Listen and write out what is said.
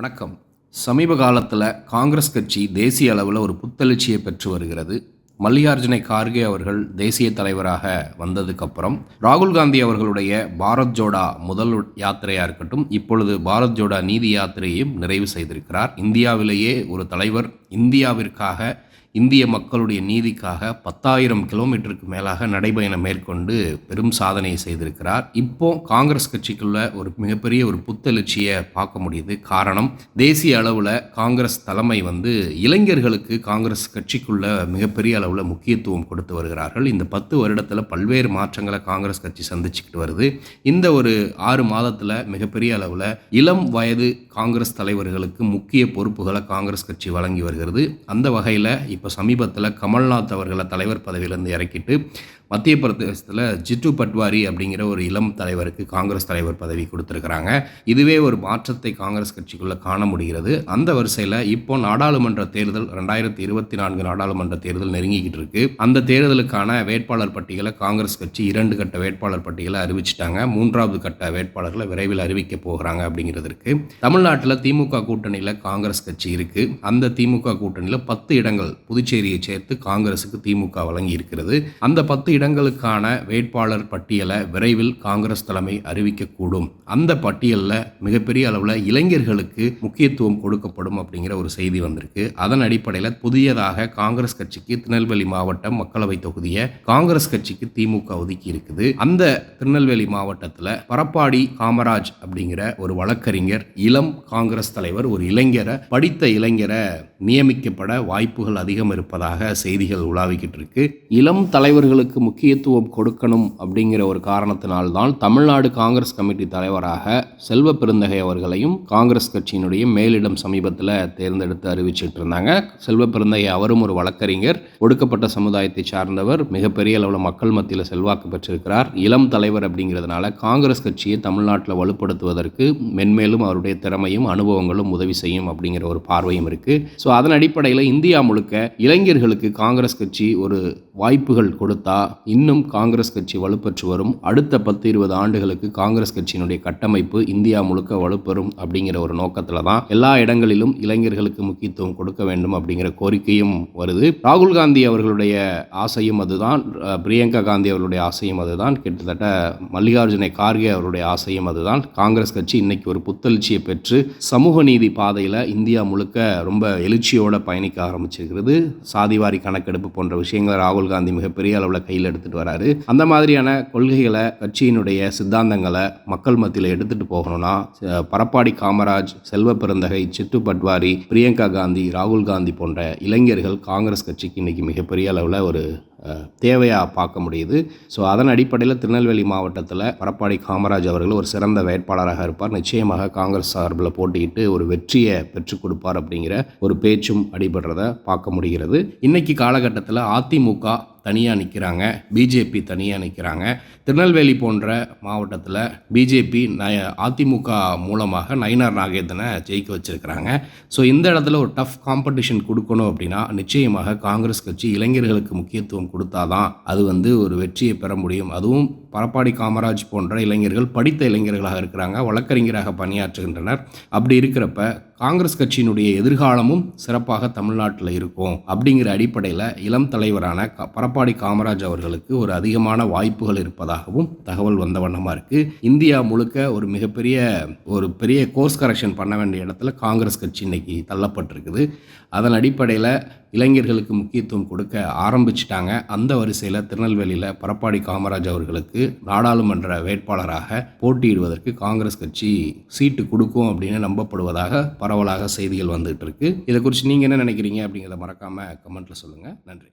வணக்கம். சமீப காலத்தில் காங்கிரஸ் கட்சி தேசிய அளவில் ஒரு புத்தெழுச்சியை பெற்று வருகிறது. மல்லிகார்ஜுனை கார்கே அவர்கள் தேசிய தலைவராக வந்ததுக்கப்புறம் ராகுல் காந்தி அவர்களுடைய பாரத் ஜோடா முதல் யாத்திரையாக இருக்கட்டும் இப்பொழுது பாரத் ஜோடா நீதி யாத்திரையையும் நிறைவு செய்திருக்கிறார். இந்தியாவிலேயே ஒரு தலைவர் இந்தியாவிற்காக இந்திய மக்களுடைய நீதிக்காக பத்தாயிரம் கிலோமீட்டருக்கு மேலாக நடைபயணம் மேற்கொண்டு பெரும் சாதனையை செய்திருக்கிறார். இப்போ காங்கிரஸ் கட்சிக்குள்ள ஒரு மிகப்பெரிய ஒரு புத்தெழுச்சியை பார்க்க முடியுது. காரணம் தேசிய அளவில் காங்கிரஸ் தலைமை வந்து இளைஞர்களுக்கு காங்கிரஸ் கட்சிக்குள்ள மிகப்பெரிய அளவில் முக்கியத்துவம் கொடுத்து வருகிறார்கள். இந்த பத்து வருடத்தில் பல்வேறு மாற்றங்களை காங்கிரஸ் கட்சி சந்திச்சுக்கிட்டு வருது. இந்த ஒரு ஆறு மாதத்தில் மிகப்பெரிய அளவில் இளம் வயது காங்கிரஸ் தலைவர்களுக்கு முக்கிய பொறுப்புகளை காங்கிரஸ் கட்சி வழங்கி வருகிறது. அந்த வகையில் இப்போ சமீபத்தில் கமல்நாத் அவர்களை தலைவர் பதவியிலேருந்து இறக்கிட்டு மத்திய பிரதேசத்தில் ஜிட்டு பட்வாரி அப்படிங்கிற ஒரு இளம் தலைவருக்கு காங்கிரஸ் தலைவர் பதவி கொடுத்துருக்குறாங்க. இதுவே ஒரு மாற்றத்தை காங்கிரஸ் கட்சிக்குள்ளே காண முடிகிறது. அந்த வரிசையில் இப்போ நாடாளுமன்ற தேர்தல் ரெண்டாயிரத்தி இருபத்தி நான்கு நாடாளுமன்ற தேர்தல் நெருங்கிக்கிட்டு இருக்கு. அந்த தேர்தலுக்கான வேட்பாளர் பட்டியலை காங்கிரஸ் கட்சி இரண்டு கட்ட வேட்பாளர் பட்டியலை அறிவிச்சிட்டாங்க. மூன்றாவது கட்ட வேட்பாளர்களை விரைவில் அறிவிக்க போகிறாங்க அப்படிங்கிறதுக்கு தமிழ்நாட்டில் திமுக கூட்டணியில் காங்கிரஸ் கட்சி இருக்கு. அந்த திமுக கூட்டணியில் பத்து இடங்கள் புதுச்சேரியை சேர்த்து காங்கிரஸுக்கு திமுக வழங்கி இருக்கிறது. அந்த பத்து இடங்களுக்கான வேட்பாளர் பட்டியலை விரைவில் காங்கிரஸ் தலைமை அறிவிக்கக்கூடும். அந்த பட்டியலில் மிகப்பெரிய அளவில் இளைஞர்களுக்கு முக்கியத்துவம் கொடுக்கப்படும் அப்படிங்கிற ஒரு செய்தி வந்திருக்கு. அதன் அடிப்படையில் புதியதாக காங்கிரஸ் கட்சிக்கு திருநெல்வேலி மாவட்டம் மக்களவை தொகுதியை காங்கிரஸ் கட்சிக்கு திமுக ஒதுக்கி இருக்குது. அந்த திருநெல்வேலி மாவட்டத்தில் பரப்பாடி காமராஜ் அப்படிங்கிற ஒரு வழக்கறிஞர் இளம் காங்கிரஸ் தலைவர் ஒரு இளைஞரை படித்த இளைஞரை நியமிக்கப்பட வாய்ப்புகள் அதிகம் இருப்பதாக செய்திகள் உலாவிக்கிட்டு இருக்கு. இளம் தலைவர்களுக்கு முக்கியத்துவம் கொடுக்கணும் அப்படிங்கிற ஒரு காரணத்தினால்தான் தமிழ்நாடு காங்கிரஸ் கமிட்டி தலைவராக செல்வ பெருந்தகை அவர்களையும் காங்கிரஸ் கட்சியினுடைய மேலிடம் சமீபத்தில் தேர்ந்தெடுத்து அறிவிச்சிட்டு இருந்தாங்க செல்வ பெருந்தகை அவரும் ஒரு வழக்கறிஞர். ஒடுக்கப்பட்ட சமுதாயத்தை சார்ந்தவர் மிகப்பெரிய அளவில் மக்கள் மத்தியில் செல்வாக்கு பெற்றிருக்கிறார். இளம் தலைவர் அப்படிங்கிறதுனால காங்கிரஸ் கட்சியை தமிழ்நாட்டில் வலுப்படுத்துவதற்கு மென்மேலும் அவருடைய திறமையும் அனுபவங்களும் உதவி செய்யும் அப்படிங்கிற ஒரு பார்வையும் இருக்குது ஸோ அதன் அடிப்படையில் இந்தியா முழுக்க இளைஞர்களுக்கு காங்கிரஸ் கட்சி ஒரு வாய்ப்புகள் கொடுத்தா இன்னும் காங்கிரஸ் கட்சி வலுப்பெற்று வரும். அடுத்த பத்து இருபது ஆண்டுகளுக்கு காங்கிரஸ் கட்சியினுடைய கட்டமைப்பு இந்தியா முழுக்க வலுப்பெறும் அப்படிங்கிற ஒரு நோக்கத்தில் தான் எல்லா இடங்களிலும் இளைஞர்களுக்கு முக்கியத்துவம் கொடுக்க வேண்டும் அப்படிங்கிற கோரிக்கையும் வருது. ராகுல் காந்தி அவர்களுடைய ஆசையும் அதுதான். பிரியங்கா காந்தி அவர்களுடைய ஆசையும் அதுதான். கிட்டத்தட்ட மல்லிகார்ஜுனை கார்கே அவருடைய ஆசையும் அதுதான். காங்கிரஸ் கட்சி இன்னைக்கு ஒரு புத்தெழுச்சியை பெற்று சமூக நீதி பாதையில் இந்தியா முழுக்க ரொம்ப எழுச்சியோட பயணிக்க ஆரம்பிச்சிருக்கிறது. சாதிவாரி கணக்கெடுப்பு போன்ற விஷயங்களை ராகுல் காந்தி மிகப்பெரிய அளவில் கையில் எடுத்துட்டு வராரு. அந்த மாதிரியான கொள்கைகளை கட்சியினுடைய சித்தாந்தங்களை மக்கள் மத்தியில் எடுத்துட்டு போகணும்னா பரப்பாடி காமராஜ் செல்வ பிறந்தகை சித்து பட்வாரி பிரியங்கா காந்தி ராகுல் காந்தி போன்ற இளைஞர்கள் காங்கிரஸ் கட்சிக்கு இன்னைக்கு மிகப்பெரிய அளவில் ஒரு தேவையாக பார்க்க முடியுது. ஸோ அதன் அடிப்படையில் திருநெல்வேலி மாவட்டத்தில் பரப்பாடி காமராஜ் அவர்கள் ஒரு சிறந்த வேட்பாளராக இருப்பார். நிச்சயமாக காங்கிரஸ் சார்பில் போட்டியிட்டு ஒரு வெற்றியை பெற்றுக் கொடுப்பார் அப்படிங்கிற ஒரு பேச்சும் அடிபடுறத பார்க்க முடிகிறது. இன்னைக்கு காலகட்டத்தில் அதிமுக தனியாக நிற்கிறாங்க பிஜேபி தனியாக நிற்கிறாங்க திருநெல்வேலி போன்ற மாவட்டத்தில் பிஜேபி ந அதிமுக மூலமாக நயினார் நாகேந்திரனை ஜெயிக்க வச்சுருக்கிறாங்க. ஸோ இந்த இடத்துல ஒரு டஃப் காம்படிஷன் கொடுக்கணும் அப்படின்னா நிச்சயமாக காங்கிரஸ் கட்சி இளைஞர்களுக்கு முக்கியத்துவம் கொடுத்தாதான் அது வந்து ஒரு வெற்றியை பெற முடியும். அதுவும் பரப்பாடி காமராஜ் போன்ற இளைஞர்கள் படித்த இளைஞர்களாக இருக்கிறாங்க வழக்கறிஞராக பணியாற்றுகின்றனர். அப்படி இருக்கிறப்ப காங்கிரஸ் கட்சியினுடைய எதிர்காலமும் சிறப்பாக தமிழ்நாட்டில் இருக்கும் அப்படிங்கிற அடிப்படையில் இளம் தலைவரான க- பரப்பாடி காமராஜ் அவர்களுக்கு ஒரு அதிகமான வாய்ப்புகள் இருப்பதாகவும் தகவல் வந்த வண்ணமாக இருக்குது இந்தியா முழுக்க ஒரு மிகப்பெரிய ஒரு பெரிய கோர்ஸ் கரெக்ஷன் பண்ண வேண்டிய இடத்துல காங்கிரஸ் கட்சி இன்னைக்கு தள்ளப்பட்டிருக்குது. அதன் அடிப்படையில் இளைஞர்களுக்கு முக்கியத்துவம் கொடுக்க ஆரம்பிச்சிட்டாங்க. அந்த வரிசையில் திருநெல்வேலியில் பரப்பாடி காமராஜ் அவர்களுக்கு நாடாளுமன்ற வேட்பாளராக போட்டியிடுவதற்கு காங்கிரஸ் கட்சி சீட்டு கொடுக்கும் அப்படின்னு நம்பப்படுவதாக பரவலாக செய்திகள் வந்துட்டு இருக்கு. இதை குறித்து நீங்கள் என்ன நினைக்கிறீங்க அப்படிங்கிறத மறக்காமல் கமெண்ட்டில் சொல்லுங்கள் நன்றி.